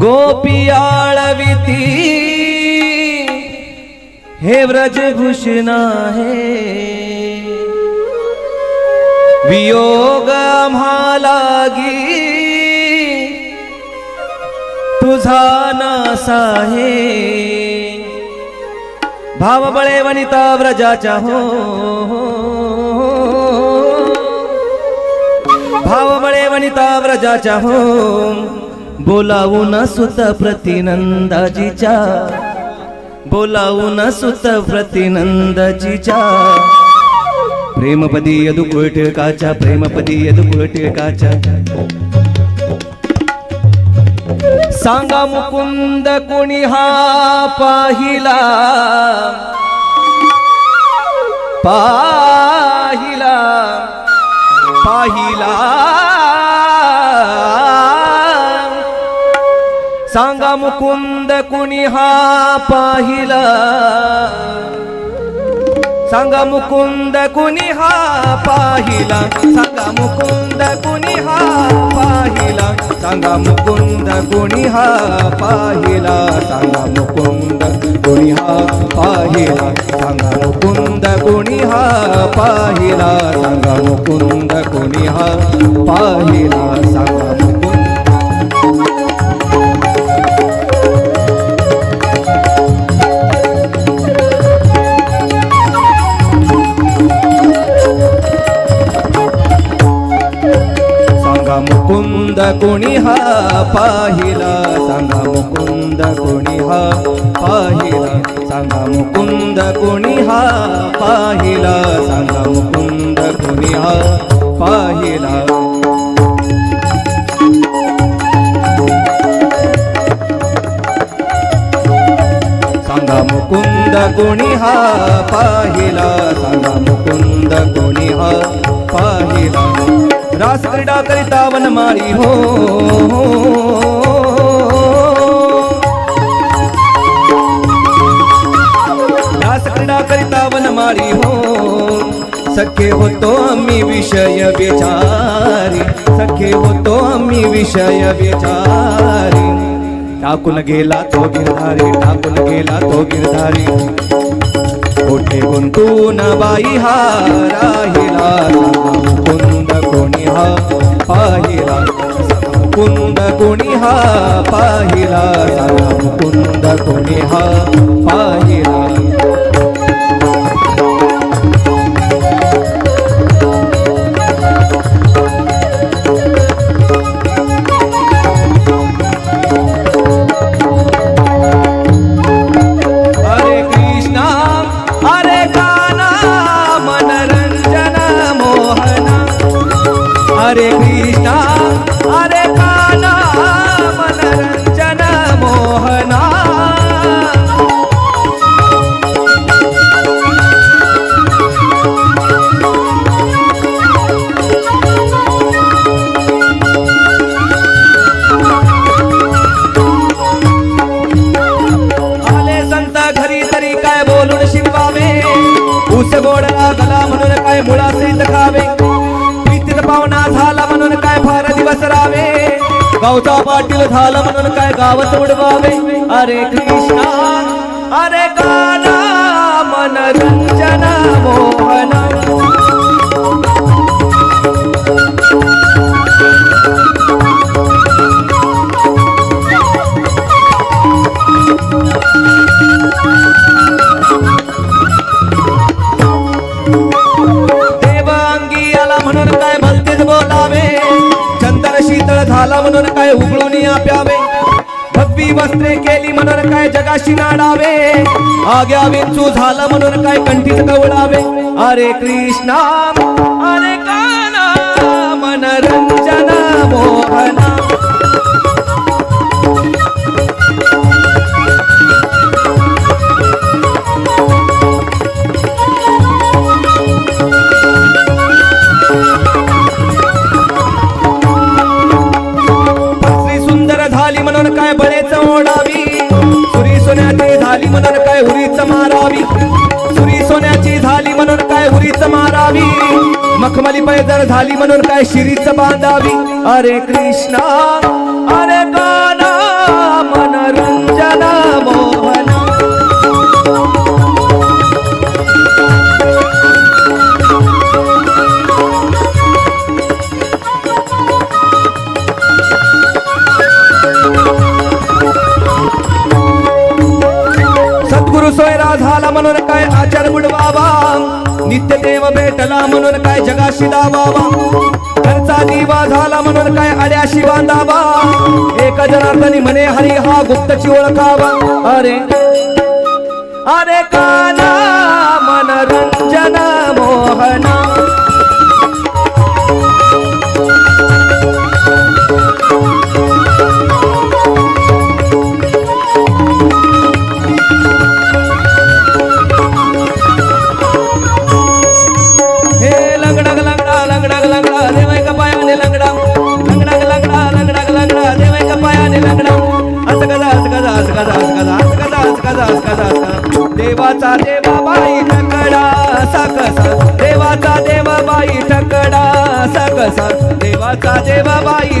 गोपियाळविती हे व्रजभूषण आहे. वियोग म्हालागी तुझा नासा आहे. भाव बळे वनिता व्रजाच्या हो, हो, हो. भाव बळे वनिता व्रजाच्या हो. बोलावून सुत प्रतिनंदाजीच्या. बोलावून सुत प्रतिनंदाजीच्या. प्रेमपदी यदुकुळ टिळकाच्या प्रेमपदी यदुकुळ टिळकाच्या. सांगा मुकुंद कोणी हा पाहिला? पाहिला. पाहिला. सांगा मुकुंद कुणी हा पाहिला? सांगा मुकुंद कुणी हा पाहिला? सांगा मुकुंद कुणी हा पाहिला? सांगा मुकुंद कुणी हा पाहिला? सांगा मुकुंद कुणी हा पाहिला? सांगा मुकुंद कुणी हा पाहिला? सांगा मुकुंद कुणी हा पाहिला? सांगा पाहिला सांगा मुकुंद कोणी हा पाहिला सांगा मुकुंद कोणी हा पाहिला सांगा मुकुंद कोणी हा पाहिला. सांगा मुकुंद कोणी हा पाहिला सांगा मुकुंद कोणी हा पाहिला. रास क्रीडा करिता वनमाळी हो, हो, हो. रास क्रीडा करिता वनमाळी हो. सखे होतो आम्ही विषय विचारी सखे होतो आम्ही विषय विचारी टाकून गेला तो गिरधारी टाकून गेला तो गिरधारी. कोठे गुंतून बाई हा राहिला कुंद मुकुंद कोणी हा पाहिला सारा मुकुंद कोणी हा पाहिला. गावचा पाटील झाला म्हणून काय गावच उडवावे? अरे कृष्णा अरे गाना मनरंजना द्यावे भगवी वस्त्रे केली म्हणून काय जगाशी नाडावे. आग्या विंचू झाला म्हणून काय कंठीच कवळावे. अरे कृष्णा अरे काना मनरंजन मोहना. झाली म्हणून काय शिरीच बांधावी? अरे कृष्णा म्हणून काय घरचा दिवा झाला म्हणून काय आड्याशी बांधावा. एक जनार्दनी म्हणे हरी हा गुप्तची ओळखावा. अरे अरे काना मनरंजन मोहना. आय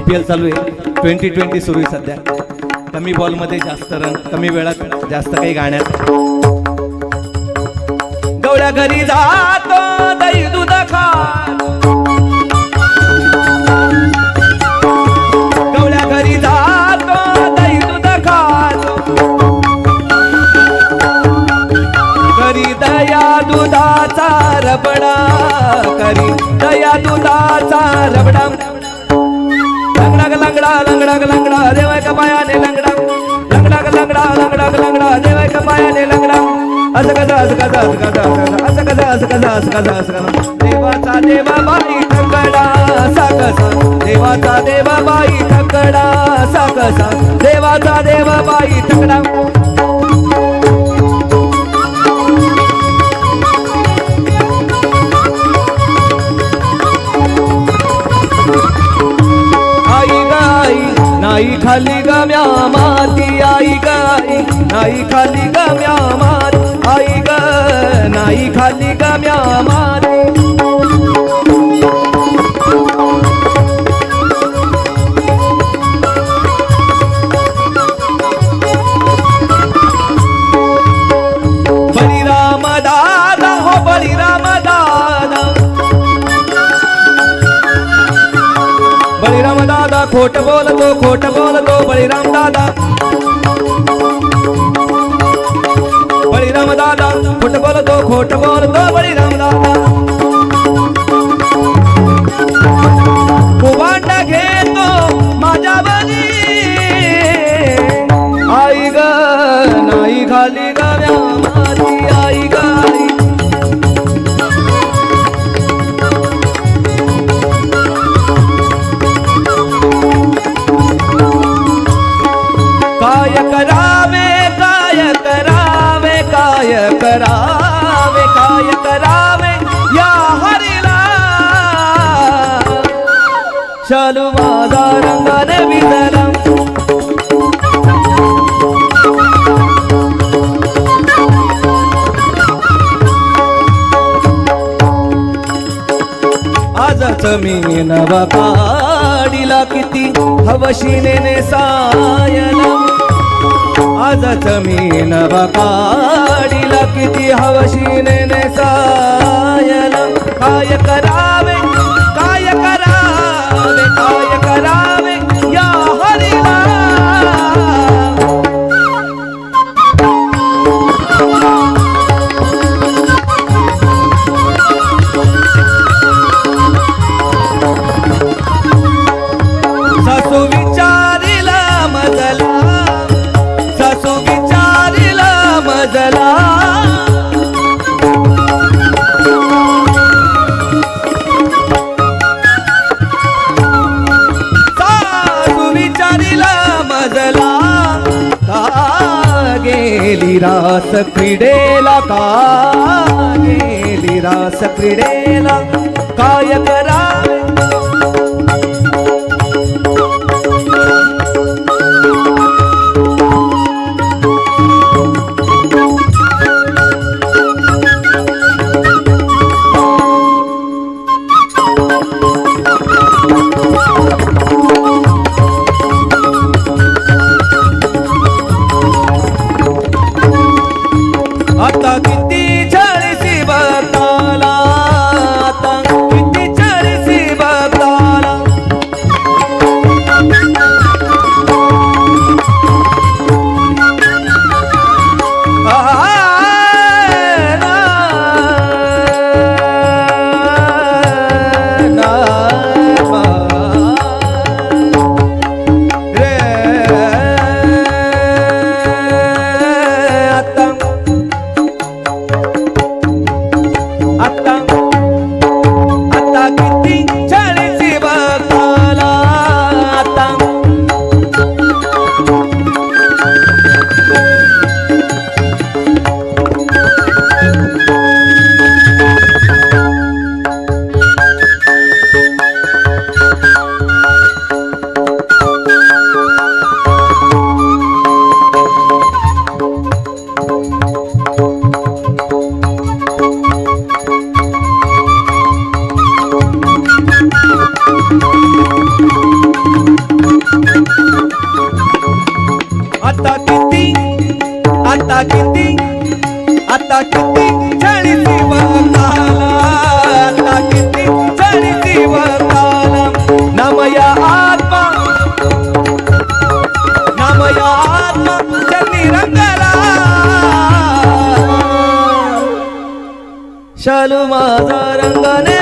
पी एल चालू आहे. ट्वेंटी ट्वेंटी सुरू आहे सध्या. कमी बॉलमध्ये जास्त रन कमी वेळात जास्त काही गाण्यात. गवळ्या घरी जातो लंगडा लंगडा देवाच्या पायाने लंगडा. असं कसा असं कसा असं कसा असं कसा असं कसा असं कसा असं कसा देवाचा देवा बाई ठकडा असा कसा. देवाचा देवा बाई ठकडा असा कसा. देवाचा देवा बाई ठकडा आई गाई नाही खाली गम्या माती आई गाई नाही खाली गम्या माती आई ग नाही खाली गम्या माती दादा हो दादा. बळीराम दादा खोट बोलतो खोट बोलतो बळीराम दादा. बोलतो खोट बोलतो बळीराम दादा शालू माझा रंगाने विजला आजच मी नवा पाडीला किती हवशीने सायला आजच मी नवा पाडीला किती हवशीने सायला काय करा गेली रास क्रीडेला का? गेली रास क्रीडेला. काय करा शालू माझा रंगाने भिजला